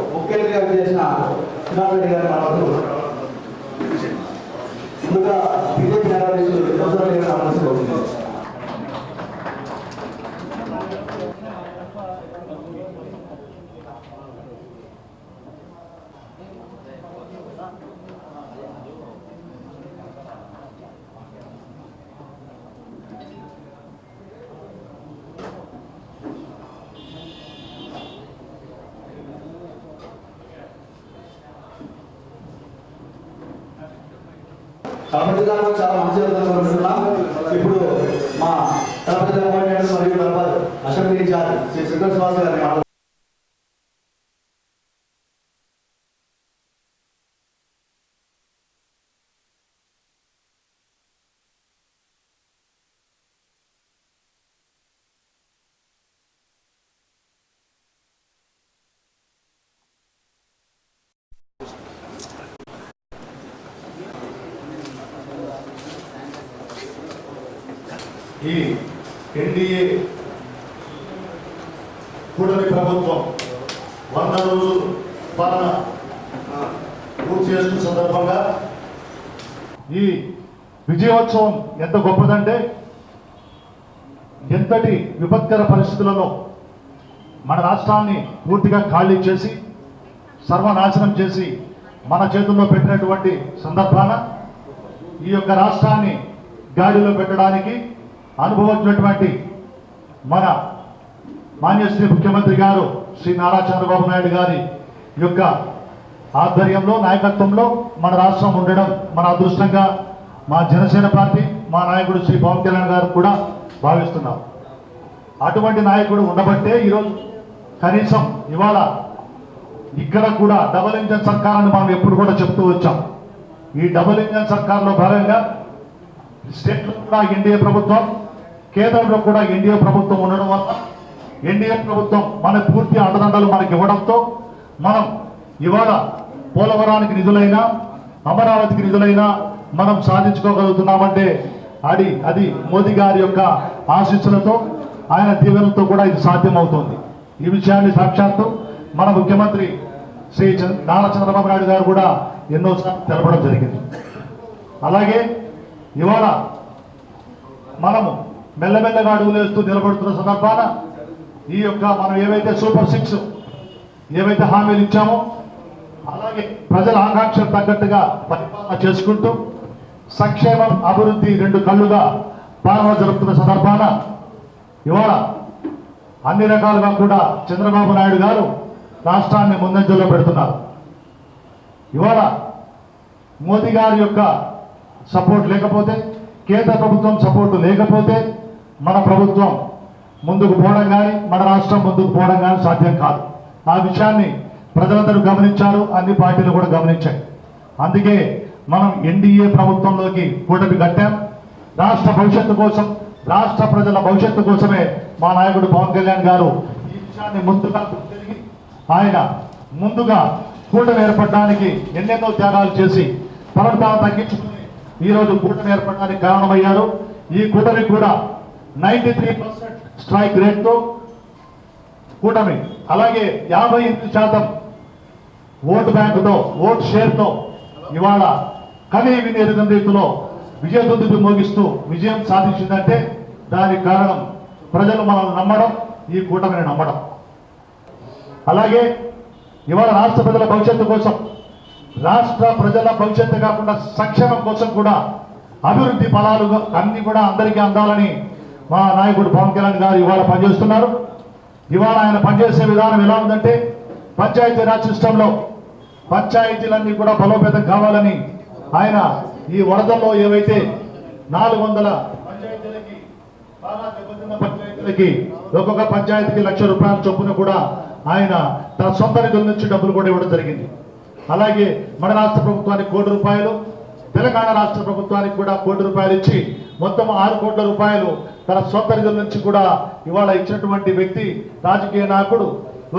సభకు ముఖ్య చేసిన సుధాకర్ గారు మాట్లాడుతున్నారు ముందుగా బీజేపీ నాయకులు ప్రొఫెసర్ మాట్లాడుతుంది కాబట్టి గారు చాలా మంచి విధంగా ఇప్పుడు మా తలపతి రామాయణ మరియు తలపతి అసెంబ్లీ ఇన్ఛార్జ్ శ్రీ శ్రీకర్ శ్రీనివాస్ గారిని ఈ ఎన్డీఏ కూటమి ప్రభుత్వం వంద రోజులు పాలన పూర్తి చేసుకున్న సందర్భంగా ఈ విజయోత్సవం ఎంత గొప్పదంటే ఎంతటి విపత్కర పరిస్థితులలో మన రాష్ట్రాన్ని పూర్తిగా ఖాళీ చేసి సర్వనాశనం చేసి మన చేతుల్లో పెట్టినటువంటి సందర్భాన ఈ యొక్క రాష్ట్రాన్ని గాడిలో పెట్టడానికి అనుభవించినటువంటి మన మాన్యశ్రీ ముఖ్యమంత్రి గారు శ్రీ నారా చంద్రబాబు నాయుడు గారి యొక్క ఆధ్వర్యంలో నాయకత్వంలో మన రాష్ట్రం ఉండడం మన అదృష్టంగా మా జనసేన పార్టీ మా నాయకుడు శ్రీ పవన్ కళ్యాణ్ గారు కూడా భావిస్తున్నాం అటువంటి నాయకుడు ఉండబట్టే ఈరోజు కనీసం ఇవాళ ఇక్కడ కూడా డబల్ ఇంజన్ సర్కార్ మనం ఎప్పుడు కూడా చెప్తూ వచ్చాం. ఈ డబుల్ ఇంజన్ సర్కార్లో భాగంగా స్టేట్లో కూడా ఎన్డీఏ ప్రభుత్వం కేంద్రంలో కూడా ఎన్డీఏ ప్రభుత్వం ఉండడం వల్ల ఎన్డీఏ ప్రభుత్వం మన పూర్తి అండదండలు మనకి ఇవ్వడంతో మనం ఇవాళ పోలవరానికి నిధులైనా అమరావతికి నిధులైనా మనం సాధించుకోగలుగుతున్నామంటే అది అది మోదీ గారి యొక్క ఆశీస్సులతో ఆయన దీవెనలతో కూడా ఇది సాధ్యమవుతుంది. ఈ విషయాన్ని సాక్షాత్తు మన ముఖ్యమంత్రి శ్రీ చంద్ర- నారా చంద్రబాబు నాయుడు గారు కూడా ఎన్నోసార్లు తెలపడం జరిగింది. అలాగే ఇవాళ మనము మెల్లమెల్లగా అడుగులేస్తూ నిలబడుతున్న సందర్భాన ఈ యొక్క మనం ఏవైతే సూపర్ సిక్స్ ఏవైతే హామీలు ఇచ్చామో అలాగే ప్రజల ఆకాంక్షలు తగ్గట్టుగా పరిపాలన చేసుకుంటూ సంక్షేమం అభివృద్ధి రెండు కళ్ళుగా పాలన జరుపుతున్న సందర్భాన ఇవాళ అన్ని రకాలుగా కూడా చంద్రబాబు నాయుడు గారు రాష్ట్రాన్ని ముందంజలో పెడుతున్నారు. ఇవాళ మోదీ గారి యొక్క సపోర్ట్ లేకపోతే కేంద్ర ప్రభుత్వం సపోర్టు లేకపోతే మన ప్రభుత్వం ముందుకు పోవడం కానీ మన రాష్ట్రం ముందుకు పోవడం కానీ సాధ్యం కాదు. ఆ విషయాన్ని ప్రజలందరూ గమనించారు అన్ని పార్టీలు కూడా గమనించాయి. అందుకే మనం ఎన్డీఏ ప్రభుత్వంలోకి కూటమి కట్టాం. రాష్ట్ర భవిష్యత్తు కోసం రాష్ట్ర ప్రజల భవిష్యత్తు కోసమే మా నాయకుడు పవన్ కళ్యాణ్ గారు ఈ విషయాన్ని ముందుగా తిరిగి ఆయన ముందుగా కూటమి ఏర్పడడానికి ఎన్నెన్నో త్యాగాలు చేసి తనను తగ్గించుకుని ఈరోజు కూటమి ఏర్పడడానికి కారణమయ్యారు. ఈ కూటమి కూడా నైంటీ త్రీ పర్సెంట్ స్ట్రైక్ రేట్తో కూటమి అలాగే యాభై ఎనిమిది శాతం ఓటు బ్యాంకుతో ఓటు షేర్తో ఇవాళ కవి విని ఎరుగని రీతిలో విజయదుందుకు మోగిస్తూ విజయం సాధించిందంటే దానికి కారణం ప్రజలు మనల్ని నమ్మడం ఈ కూటమిని నమ్మడం. అలాగే ఇవాళ రాష్ట్ర ప్రజల భవిష్యత్తు కోసం రాష్ట్ర ప్రజల భవిష్యత్తు కాకుండా సంక్షేమం కోసం కూడా అభివృద్ధి ఫలాలు అన్ని కూడా అందరికీ అందాలని మా నాయకుడు పవన్ కళ్యాణ్ గారు ఇవాళ పనిచేస్తున్నారు. ఇవాళ ఆయన పనిచేసే విధానం ఎలా ఉందంటే పంచాయతీ రాజ్ సిస్టంలో పంచాయతీలన్నీ కూడా బలోపేతం కావాలని ఆయన ఈ వరదల్లో ఏవైతే నాలుగు వందల పంచాయతీలకి బాగా దెబ్బతిన్న పంచాయతీలకి ఒక్కొక్క పంచాయతీకి లక్ష రూపాయల చొప్పున కూడా ఆయన తన సొంత నిధుల నుంచి డబ్బులు కూడా ఇవ్వడం జరిగింది. అలాగే మన రాష్ట్ర ప్రభుత్వానికి కోటి రూపాయలు తెలంగాణ రాష్ట్ర ప్రభుత్వానికి కూడా కోటి రూపాయలు ఇచ్చి మొత్తం ఆరు కోట్ల రూపాయలు తన సౌకర్యం నుంచి కూడా ఇవాళ ఇచ్చినటువంటి వ్యక్తి రాజకీయ నాయకుడు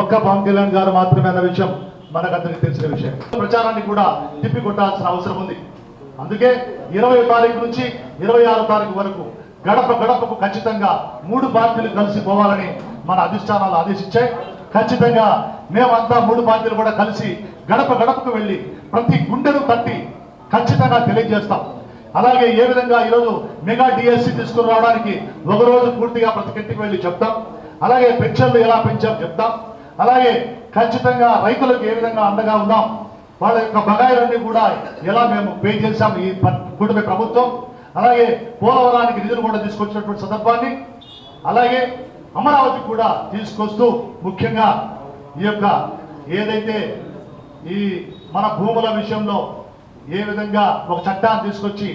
ఒక్క పవన్ కళ్యాణ్ గారు మాత్రమే అన్న విషయం మనకందరికి తెలిసిన విషయం. ప్రచారాన్ని కూడా తిప్పి కొట్టాల్సిన అవసరం ఉంది. అందుకే ఇరవై తారీఖు నుంచి ఇరవై ఆరో తారీఖు వరకు గడప గడపకు ఖచ్చితంగా మూడు పార్టీలు కలిసి పోవాలని మన అధిష్టానాలు ఆదేశించాయి. ఖచ్చితంగా మేమంతా మూడు పార్టీలు కూడా కలిసి గడప గడపకు వెళ్ళి ప్రతి గుండెను తట్టి ఖచ్చితంగా తెలియజేస్తాం. అలాగే ఏ విధంగా ఈరోజు మెగా డిఎస్సి తీసుకుని రావడానికి ఒకరోజు పూర్తిగా ప్రతి ఇంటికి వెళ్ళి చెప్తాం. అలాగే పెన్షన్లు ఎలా పెంచాం చెప్తాం. అలాగే ఖచ్చితంగా రైతులకు ఏ విధంగా అండగా ఉన్నాం వాళ్ళ యొక్క బకాయిలన్నీ కూడా ఎలా మేము పే చేశాం ఈ ప- కూటమి ప్రభుత్వం. అలాగే పోలవరానికి నిధులు కూడా తీసుకొచ్చినటువంటి సందర్భాన్ని అలాగే అమరావతి కూడా తీసుకొస్తూ ముఖ్యంగా ఈ యొక్క ఏదైతే ఈ మన భూముల విషయంలో ఏ విధంగా ఒక చట్టాన్ని తీసుకొచ్చి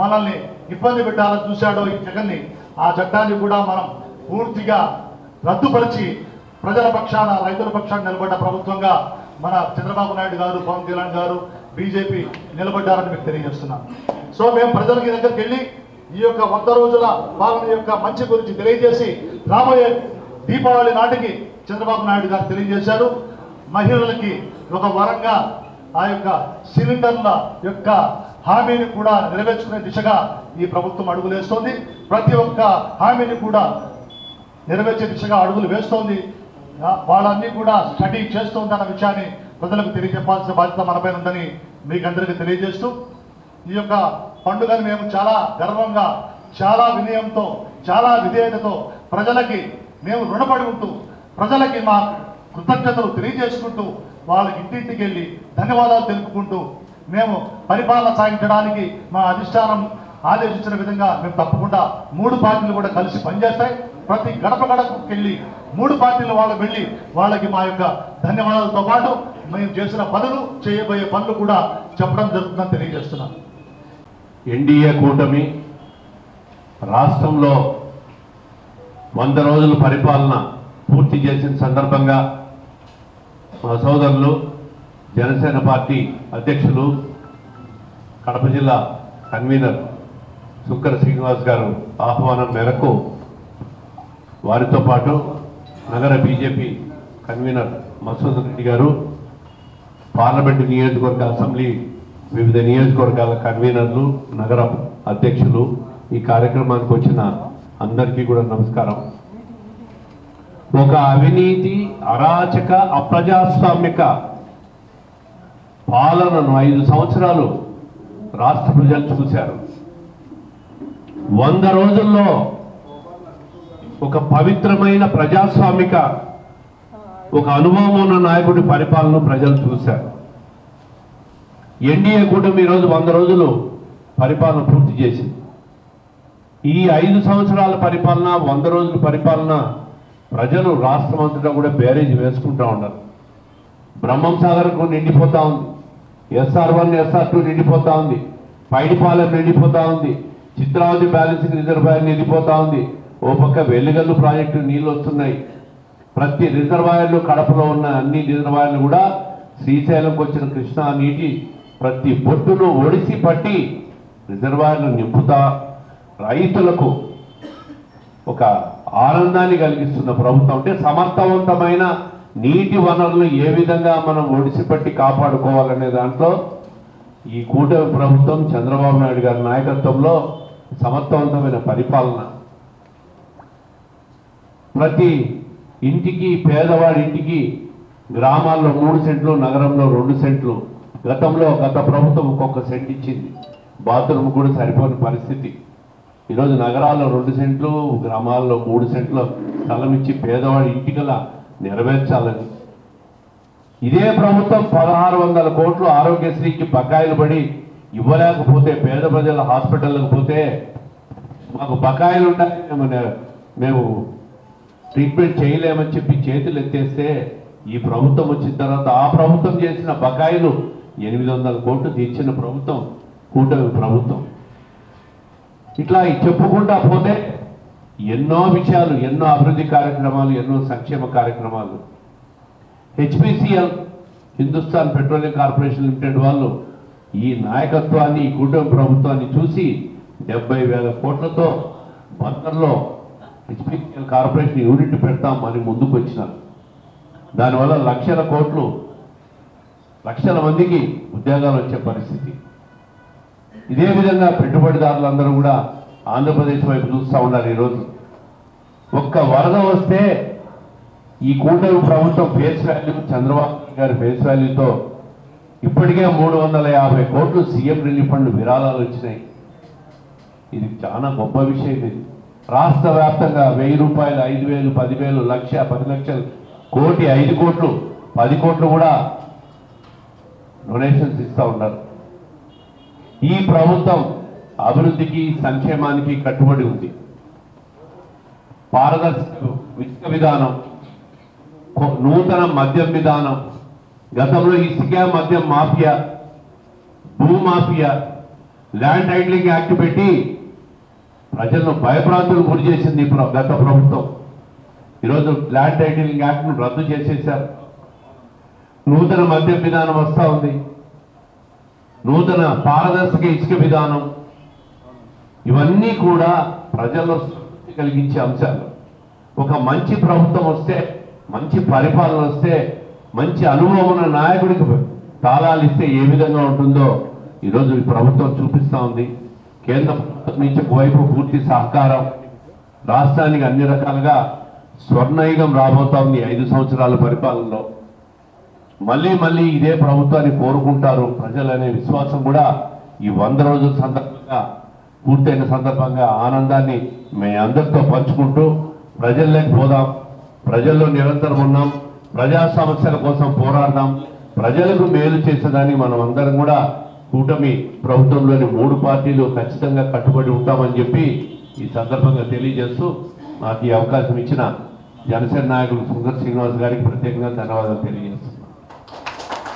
మనల్ని ఇబ్బంది పెట్టాలని చూశాడో ఈ జగన్ని ఆ చట్టాన్ని కూడా మనం పూర్తిగా రద్దుపరిచి ప్రజల పక్షాన రైతుల పక్షాన నిలబడ్డ ప్రభుత్వంగా మన చంద్రబాబు నాయుడు గారు పవన్ కళ్యాణ్ గారు బీజేపీ నిలబడ్డారని మీకు తెలియజేస్తున్నాం. సో మేము ప్రజలకి దగ్గరికి వెళ్ళి ఈ యొక్క వంద రోజుల పాలన యొక్క మంచి గురించి తెలియజేసి రాబోయే దీపావళి నాటికి చంద్రబాబు నాయుడు గారు తెలియజేశారు. మహిళలకి ఒక వరంగా ఆ యొక్క సిలిండర్ల యొక్క హామీని కూడా నెరవేర్చుకునే దిశగా ఈ ప్రభుత్వం అడుగులేస్తోంది ప్రతి ఒక్క హామీని కూడా నెరవేర్చే దిశగా అడుగులు వేస్తోంది. వాళ్ళన్నీ కూడా స్టడీ చేస్తోంది అన్న విషయాన్ని ప్రజలకు తెలియజెప్పాల్సిన బాధ్యత మనపైన ఉందని మీకు అందరికీ తెలియజేస్తూ ఈ యొక్క పండుగను మేము చాలా గర్వంగా చాలా వినయంతో చాలా విధేయతతో ప్రజలకి మేము రుణపడి ఉంటూ ప్రజలకి మా కృతజ్ఞతలు తెలియజేసుకుంటూ వాళ్ళకి ఇంటింటికి వెళ్ళి ధన్యవాదాలు తెలుపుకుంటూ మేము పరిపాలన సాగించడానికి మా అధిష్టానం ఆదేశించిన విధంగా మేము తప్పకుండా మూడు పార్టీలు కూడా కలిసి పనిచేస్తాయి. ప్రతి గడప గడపకి వెళ్ళి మూడు పార్టీలు వాళ్ళకి వెళ్ళి వాళ్ళకి మా యొక్క ధన్యవాదాలతో పాటు మేము చేసిన పనులు చేయబోయే పనులు కూడా చెప్పడం జరుగుతుందని తెలియజేస్తున్నాను. ఎన్డీఏ కూటమి రాష్ట్రంలో వంద రోజుల పరిపాలన పూర్తి చేసిన సందర్భంగా మా సోదరులు జనసేన పార్టీ అధ్యక్షులు కడప జిల్లా కన్వీనర్ శుక్కర శ్రీనివాస్ గారు ఆహ్వానం మేరకు వారితో పాటు నగర బీజేపీ కన్వీనర్ మసూద్ రెడ్డి గారు పార్లమెంటు నియోజకవర్గ అసెంబ్లీ వివిధ నియోజకవర్గాల కన్వీనర్లు నగర అధ్యక్షులు ఈ కార్యక్రమానికి వచ్చిన అందరికీ కూడా నమస్కారం. ఒక అవినీతి అరాచక అప్రజాస్వామిక పాలనను ఐదు సంవత్సరాలు రాష్ట్ర ప్రజలు చూశారు. వంద రోజుల్లో ఒక పవిత్రమైన ప్రజాస్వామిక ఒక అనుభవం ఉన్న నాయకుడి పరిపాలన ప్రజలు చూశారు. ఎన్డీఏ కూటమి ఈరోజు వంద రోజులు పరిపాలన పూర్తి చేసింది. ఈ ఐదు సంవత్సరాల పరిపాలన వంద రోజుల పరిపాలన ప్రజలు రాష్ట్రం అంతటా కూడా బ్యారేజ్ వేసుకుంటా ఉన్నారు. బ్రహ్మం సాగర్కు నిండిపోతా ఉంది. ఎస్ఆర్ వన్ ఎస్ఆర్ టూ నిండిపోతా ఉంది. పైడిపాలెం నిండిపోతా ఉంది. చిత్రావతి బ్యాలెన్సింగ్ రిజర్వాయర్ నిండిపోతా ఉంది. ఓ పక్క వెల్లిగల్లు ప్రాజెక్టు నీళ్ళు వస్తున్నాయి. ప్రతి రిజర్వాయర్లు కడపలో ఉన్న అన్ని రిజర్వాయర్లు కూడా శ్రీశైలంకి వచ్చిన కృష్ణా నీటి ప్రతి బొట్టును ఒడిసి పట్టి రిజర్వాయర్లు నింపుతా రైతులకు ఒక ఆనందాన్ని కలిగిస్తున్న ప్రభుత్వం అంటే సమర్థవంతమైన నీటి వనరులు ఏ విధంగా మనం ఒడిసిపట్టి కాపాడుకోవాలనే దాంట్లో ఈ కూటమి ప్రభుత్వం చంద్రబాబు నాయుడు గారి నాయకత్వంలో సమర్థవంతమైన పరిపాలన. ప్రతి ఇంటికి పేదవాడి ఇంటికి గ్రామాల్లో మూడు సెంట్లు నగరంలో రెండు సెంట్లు. గతంలో గత ప్రభుత్వం ఒక్కొక్క సెంట్ ఇచ్చింది. బాత్రూమ్ కూడా సరిపోని పరిస్థితి. ఈరోజు నగరాల్లో రెండు సెంట్లు గ్రామాల్లో మూడు సెంట్లు స్థలం ఇచ్చి పేదవాడి ఇంటికలా నెరవేర్చాలని. ఇదే ప్రభుత్వం పదహారు వందల కోట్లు ఆరోగ్యశ్రీకి బకాయిలు పడి ఇవ్వలేకపోతే పేద ప్రజల హాస్పిటల్కి పోతే మాకు బకాయిలు ఉన్నాయి మేము మేము ట్రీట్మెంట్ చేయలేమని చెప్పి చేతులు ఎత్తేస్తే ఈ ప్రభుత్వం వచ్చిన తర్వాత ఆ ప్రభుత్వం చేసిన బకాయిలు ఎనిమిది వందల కోట్లు తీర్చిన ప్రభుత్వం కూటమి ప్రభుత్వం. ఇట్లా చెప్పుకుంటా పోతే ఎన్నో విషయాలు ఎన్నో అభివృద్ధి కార్యక్రమాలు ఎన్నో సంక్షేమ కార్యక్రమాలు. HPCL Hindustan petroleum corporation limited వాళ్ళు ఈ నాయకత్వాన్ని ఈ కుటుంబ ప్రభుత్వాన్ని చూసి డెబ్బై వేల కోట్లతో బందర్లో హెచ్పిసిఎల్ కార్పొరేషన్ యూనిట్ పెడతాం అని ముందుకు వచ్చినారు దానివల్ల లక్షల కోట్లు లక్షల మందికి ఉద్యోగాలు వచ్చే పరిస్థితి. ఇదే విధంగా పెట్టుబడిదారులందరూ కూడా ఆంధ్రప్రదేశ్ వైపు చూస్తూ ఉన్నారు ఈరోజు. ఒక్క వరద వస్తే ఈ కూటమి ప్రభుత్వం ఫేస్ వాల్యూ చంద్రబాబు గారి ఫేస్ వాల్యూతో ఇప్పటికే మూడు వందల యాభై కోట్లు సీఎం రిలీఫ్ ఫండ్ విరాళాలు వచ్చినాయి. ఇది చాలా గొప్ప విషయం ఇది. రాష్ట్ర వ్యాప్తంగా వెయ్యి రూపాయలు ఐదు వేలు పదివేలు లక్ష పది లక్షలు కోటి ఐదు కోట్లు పది కోట్లు కూడా డొనేషన్స్ ఇస్తూ ఉన్నారు. ఈ ప్రభుత్వం అభివృద్ధికి సంక్షేమానికి కట్టుబడి ఉంది. పారదర్శక ఇసుక విధానం నూతన మద్యం విధానం గతంలో ఇసుక మద్యం మాఫియా భూ మాఫియా ల్యాండ్ టైటిలింగ్ యాక్ట్ పెట్టి ప్రజలను భయప్రాంతులు గురి చేసింది గత ప్రభుత్వం. ఈరోజు ల్యాండ్ టైటిలింగ్ యాక్ట్ను రద్దు చేసేశారు. నూతన మద్యం విధానం వస్తూ ఉంది. నూతన పారదర్శక ఇసుక విధానం. ఇవన్నీ కూడా ప్రజల్లో కలిగించే అంశాలు. ఒక మంచి ప్రభుత్వం వస్తే మంచి పరిపాలన వస్తే మంచి అనుభవం ఉన్న నాయకుడికి తాళాలు ఇస్తే ఏ విధంగా ఉంటుందో ఈరోజు ఈ ప్రభుత్వం చూపిస్తూ ఉంది. కేంద్ర ప్రభుత్వం నుంచి ఒకవైపు పూర్తి సహకారం. రాష్ట్రానికి అన్ని రకాలుగా స్వర్ణయుగం రాబోతా ఉంది ఐదు సంవత్సరాల పరిపాలనలో. మళ్ళీ మళ్ళీ ఇదే ప్రభుత్వాన్ని కోరుకుంటారు ప్రజలనే విశ్వాసం కూడా ఈ వంద రోజుల సందర్భంగా పూర్తయిన సందర్భంగా ఆనందాన్ని మీ అందరితో పంచుకుంటూ ప్రజల్లోకి పోదాం. ప్రజల్లో నిరంతరం ఉన్నాం. ప్రజా సమస్యల కోసం పోరాడదాం. ప్రజలకు మేలు చేసేదాన్ని మనం అందరం కూడా కూటమి ప్రభుత్వంలోని మూడు పార్టీలు ఖచ్చితంగా కట్టుబడి ఉంటామని చెప్పి ఈ సందర్భంగా తెలియజేస్తూ నాకు ఈ అవకాశం ఇచ్చిన జనసేన నాయకుడు సుందర్ శ్రీనివాస్ గారికి ప్రత్యేకంగా ధన్యవాదాలు తెలియజేస్తున్నాను.